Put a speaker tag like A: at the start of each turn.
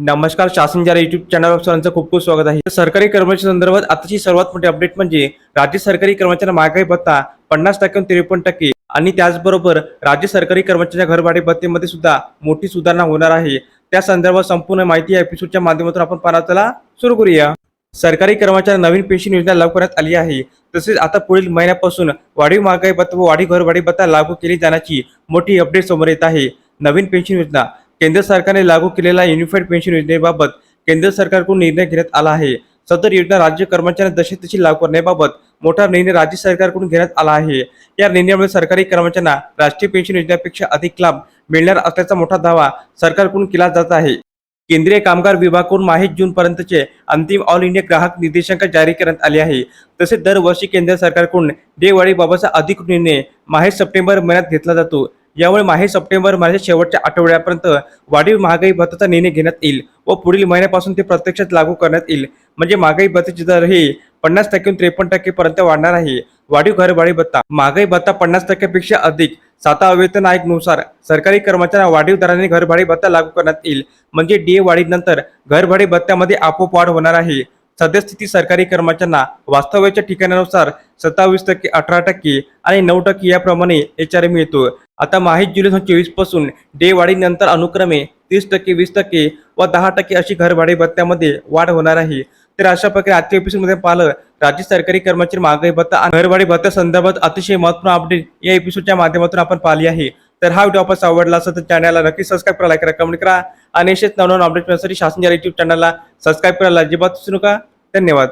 A: नमस्कार शासन जरा युट्यूब चॅनलवर सर्वांचं खूप खूप स्वागत आहे. सरकारी कर्मचारी संदर्भात आताची सर्वात मोठी अपडेट म्हणजे राज्य सरकारी कर्मचाऱ्यांना महागाई भत्ता पन्नास टक्क्याहून त्रेपन्न टक्के. आणि त्याचबरोबर राज्य सरकारी कर्मचाऱ्यांच्या घरभाडे भत्तेमध्ये सुद्धा मोठी सुधारणा होणार आहे. त्या संदर्भात संपूर्ण माहिती या एपिसोडच्या माध्यमातून आपण पाहण्याला सुरू करूया. सरकारी कर्मचाऱ्यांना नवीन पेन्शन योजना लागू करण्यात आली आहे. तसेच आता पुढील महिन्यापासून वाढीव महागाई भत्ता व वाढीव घरभाडे भत्ता लागू केली जाण्याची मोठी अपडेट समोर येत आहे. नवीन पेन्शन योजना केंद्र सरकारने लागू केलेल्या युनिफाईड पेन्शन योजनेबाबत केंद्र सरकारकडून निर्णय घेण्यात आला आहे. सदर योजना राज्य कर्मचाऱ्यांना जशी तशी लागू करण्याबाबत मोठा निर्णय राज्य सरकारकडून घेण्यात आला आहे. या निर्णयामुळे सरकारी कर्मचाऱ्यांना राष्ट्रीय पेन्शन योजनेपेक्षा अधिक लाभ मिळणार असल्याचा मोठा दावा सरकारकडून केला जात आहे. केंद्रीय कामगार विभागाकडून माहीत जून पर्यंतचे अंतिम ऑल इंडिया ग्राहक निर्देशांक जारी करण्यात आले आहे. तसेच दरवर्षी केंद्र सरकारकडून देवाळीबाबतचा अधिक निर्णय माहे सप्टेंबर महिन्यात घेतला जातो. यामुळे माहे सप्टेंबर महिन्याच्या शेवटच्या आठवड्यापर्यंत वाढीव महागाई भत्ताचा निर्णय घेण्यात येईल व पुढील महिन्यापासून ते प्रत्यक्षात लागू करण्यात येईल. म्हणजे महागाई भत्त्याचे दर हे पन्नास टक्क्याहून त्रेपन्न टक्केपर्यंत वाढणार आहे. वाढीव घरभाडे भत्ता. महागाई भत्ता पन्नास टक्क्यापेक्षा अधिक. सातवा वेतन आयोगानुसार सरकारी कर्मचाऱ्यांना वाढीव दराने घरभाडे भत्ता लागू करण्यात येईल. म्हणजे डीए वाढीनंतर घरभाडे भत्त्यामध्ये आपोआप वाढ होणार आहे. सद्यस्थिती सरकारी कर्मचाऱ्यांना वास्तव्याच्या ठिकाणानुसार सत्तावीस टक्के अठरा टक्के आणि नऊ टक्के याप्रमाणे एच आर मिळतो. आता माहीत जुलै दोन चोवीसपासून डे वाढीनंतर अनुक्रमे तीस टक्के वीस टक्के व दहा टक्के अशी घरभाडे भत्त्यामध्ये वाढ होणार आहे. तर अशा प्रकारे आजच्या एपिसोडमध्ये पाहिलं राज्य सरकारी कर्मचारी महागाई भत्ता आणि घरभाडे भत्त्या संदर्भात अतिशय महत्त्वपूर्ण अपडेट या एपिसोडच्या माध्यमातून आपण पाहिली आहे. तर हा व्हिडिओ आपण आवडला असेल तर चॅनलला नक्की सबस्क्राईब करा लाईक करा कमेंट करा. आणि असेच नवनवीन अपडेट मिळण्यासाठी शासन युट्यूब चॅनलला सबस्क्राईब करायला अजिबात विसरू नका. धन्यवाद.